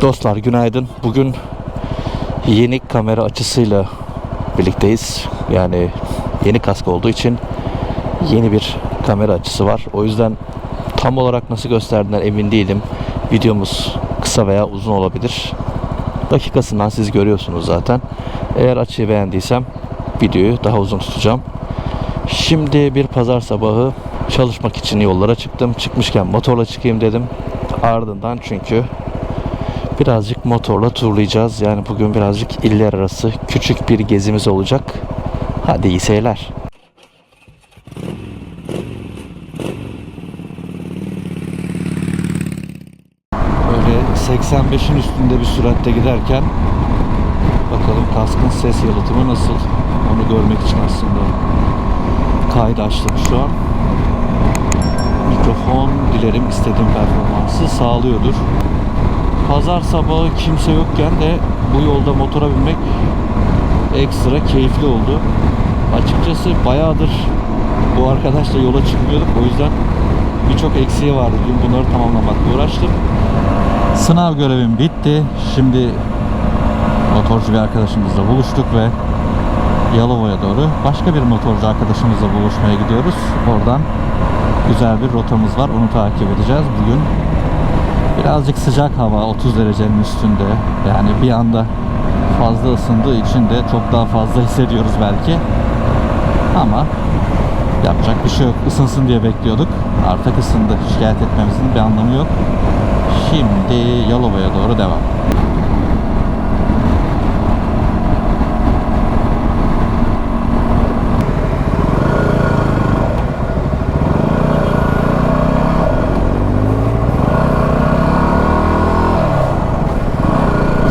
Dostlar günaydın. Bugün yeni kamera açısıyla birlikteyiz. Yani yeni kask olduğu için yeni bir kamera açısı var. O yüzden tam olarak nasıl gösterdiğinden emin değilim. Videomuz kısa veya uzun olabilir. Dakikasından siz görüyorsunuz zaten. Eğer açıyı beğendiysem videoyu daha uzun tutacağım. Şimdi bir pazar sabahı çalışmak için yollara çıktım. Çıkmışken motorla çıkayım dedim. Ardından çünkü birazcık motorla turlayacağız. Yani bugün birazcık iller arası küçük bir gezimiz olacak. Hadi iyi seyirler. Böyle 85'in üstünde bir süratte giderken bakalım kaskın ses yalıtımı nasıl onu görmek için aslında kaydı açtım şu an. Mikrofon dilerim istediğim performansı sağlıyordur. Pazar sabahı kimse yokken de bu yolda motora binmek ekstra keyifli oldu. Açıkçası bayağıdır bu arkadaşla yola çıkmıyorduk. O yüzden birçok eksiği vardı. Dün bunları tamamlamakla uğraştım. Sınav görevim bitti. Şimdi motorcu bir arkadaşımızla buluştuk ve Yalova'ya doğru başka bir motorcu arkadaşımızla buluşmaya gidiyoruz. Oradan güzel bir rotamız var. Onu takip edeceğiz. Bugün birazcık sıcak hava 30 derecenin üstünde. Yani bir anda fazla ısındığı için de çok daha fazla hissediyoruz belki. Ama yapacak bir şey yok. Isınsın diye bekliyorduk. Artık ısındı. Şikayet etmemizin bir anlamı yok. Şimdi Yalova'ya doğru devam.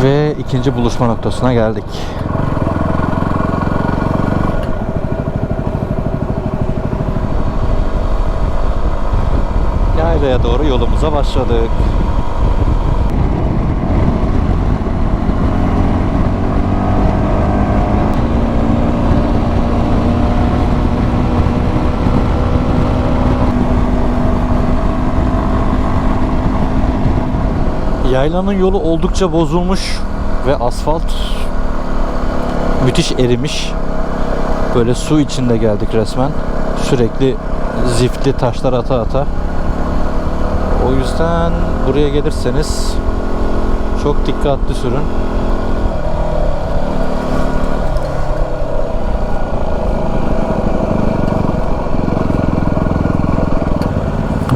Ve ikinci buluşma noktasına geldik. Yaylaya doğru yolumuza başladık. Yaylanın yolu oldukça bozulmuş ve asfalt müthiş erimiş. Böyle su içinde geldik resmen. Sürekli ziftli taşlar ata ata. O yüzden buraya gelirseniz çok dikkatli sürün.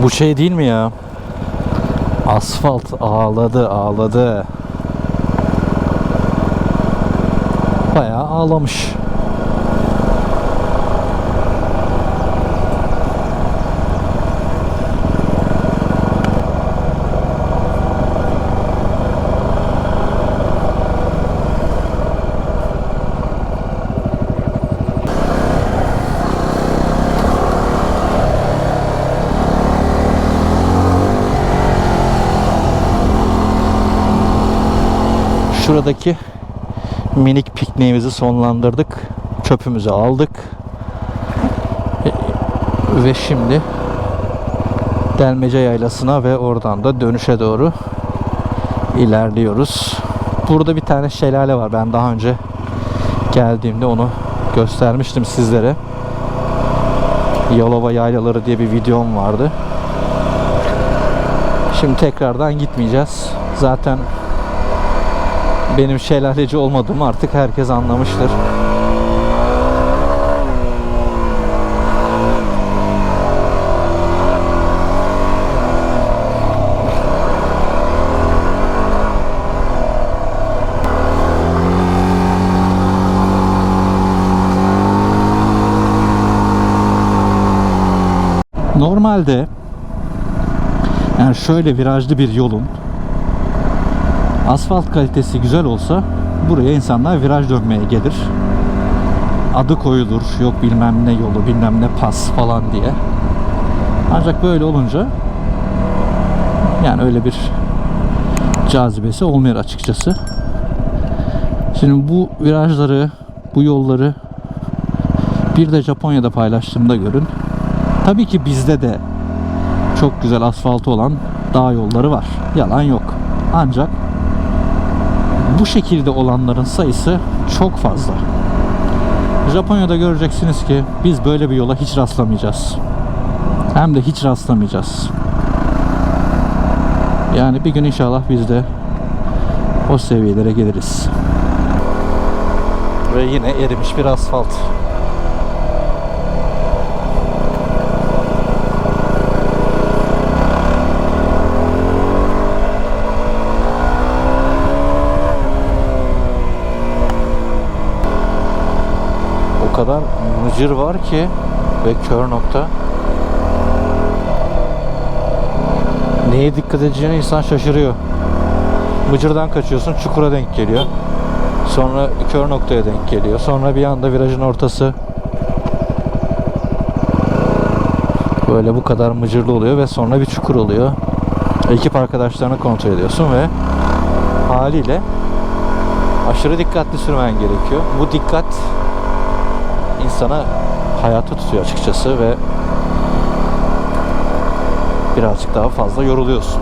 Bu şey değil mi ya? Asfalt ağladı ağladı. Bayağı ağlamış. Şuradaki minik pikniğimizi sonlandırdık. Çöpümüzü aldık. E- Ve şimdi Delmece Yaylası'na ve oradan da dönüşe doğru ilerliyoruz. Burada bir tane şelale var. Ben daha önce geldiğimde onu göstermiştim sizlere. Yalova Yaylaları diye bir videom vardı. Şimdi tekrardan gitmeyeceğiz. Zaten benim şelaleci olmadığımı artık herkes anlamıştır. Normalde yani şöyle virajlı bir yolun asfalt kalitesi güzel olsa buraya insanlar viraj dönmeye gelir. Adı koyulur. Yok bilmem ne yolu, bilmem ne pas falan diye. Ancak böyle olunca yani öyle bir cazibesi olmuyor açıkçası. Şimdi bu virajları, bu yolları bir de Japonya'da paylaştığımda görün. Tabii ki bizde de çok güzel asfaltı olan dağ yolları var. Yalan yok. Ancak bu şekilde olanların sayısı çok fazla. Japonya'da göreceksiniz ki biz böyle bir yola hiç rastlamayacağız. Hem de hiç rastlamayacağız. Yani bir gün inşallah biz de o seviyelere geliriz. Ve yine erimiş bir asfalt. Kadar mıcır var ki ve kör nokta. Neye dikkat edeceğine insan şaşırıyor. Mıcırdan kaçıyorsun çukura denk geliyor. Sonra kör noktaya denk geliyor. Sonra bir anda virajın ortası böyle bu kadar mıcırlı oluyor ve sonra bir çukur oluyor. Ekip arkadaşlarını kontrol ediyorsun ve haliyle aşırı dikkatli sürmen gerekiyor. Bu dikkat insana hayata tutuyor açıkçası ve birazcık daha fazla yoruluyorsun.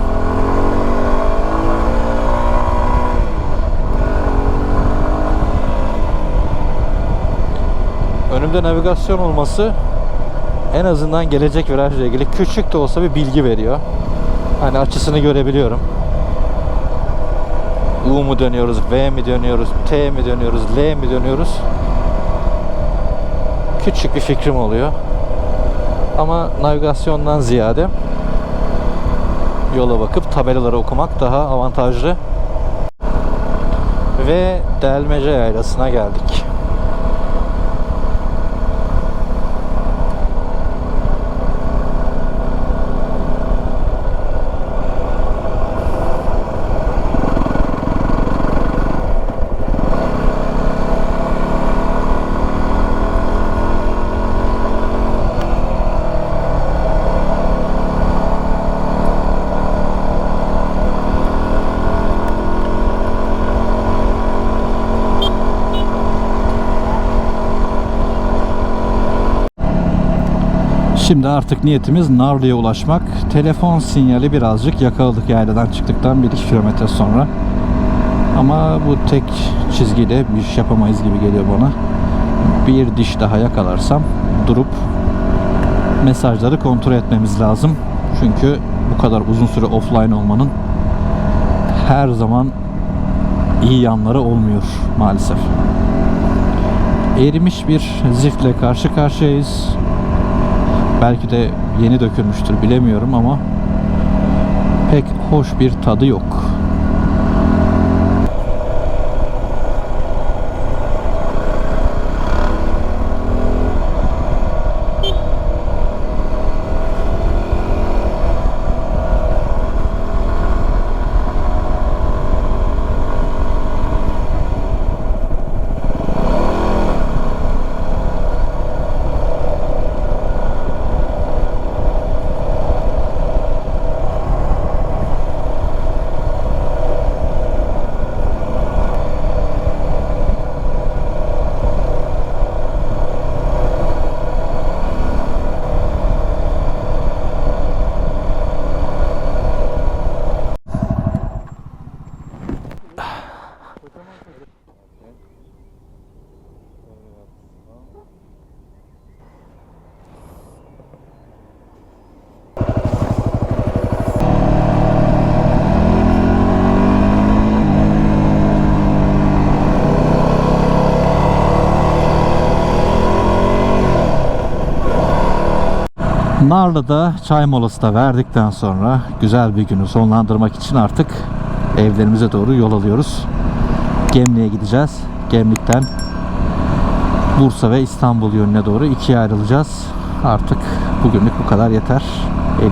Önümde navigasyon olması en azından gelecek virajla ilgili küçük de olsa bir bilgi veriyor. Hani açısını görebiliyorum. U mu dönüyoruz, V mi dönüyoruz, T mi dönüyoruz, L mi dönüyoruz? Küçük bir fikrim oluyor. Ama navigasyondan ziyade yola bakıp tabelaları okumak daha avantajlı. Ve Delmece Yaylası'na geldik. Şimdi artık niyetimiz Narlı'ya ulaşmak. Telefon sinyali birazcık yakaladık yayladan çıktıktan 1-2 kilometre sonra. Ama bu tek çizgiyle bir iş yapamayız gibi geliyor bana. Bir diş daha yakalarsam durup mesajları kontrol etmemiz lazım. Çünkü bu kadar uzun süre offline olmanın her zaman iyi yanları olmuyor maalesef. Erimiş bir ziftle karşı karşıyayız. Belki de yeni dökülmüştür bilemiyorum ama pek hoş bir tadı yok. Narlı'da çay molası da verdikten sonra güzel bir günü sonlandırmak için artık evlerimize doğru yol alıyoruz. Gemliğe gideceğiz. Gemlikten Bursa ve İstanbul yönüne doğru ikiye ayrılacağız. Artık bugünlük bu kadar yeter.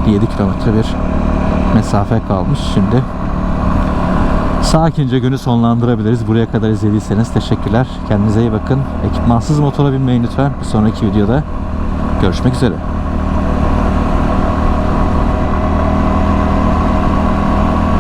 57 kilometre bir mesafe kalmış şimdi. Sakince günü sonlandırabiliriz. Buraya kadar izlediyseniz teşekkürler. Kendinize iyi bakın. Ekipmansız motora binmeyin lütfen. Bir sonraki videoda görüşmek üzere.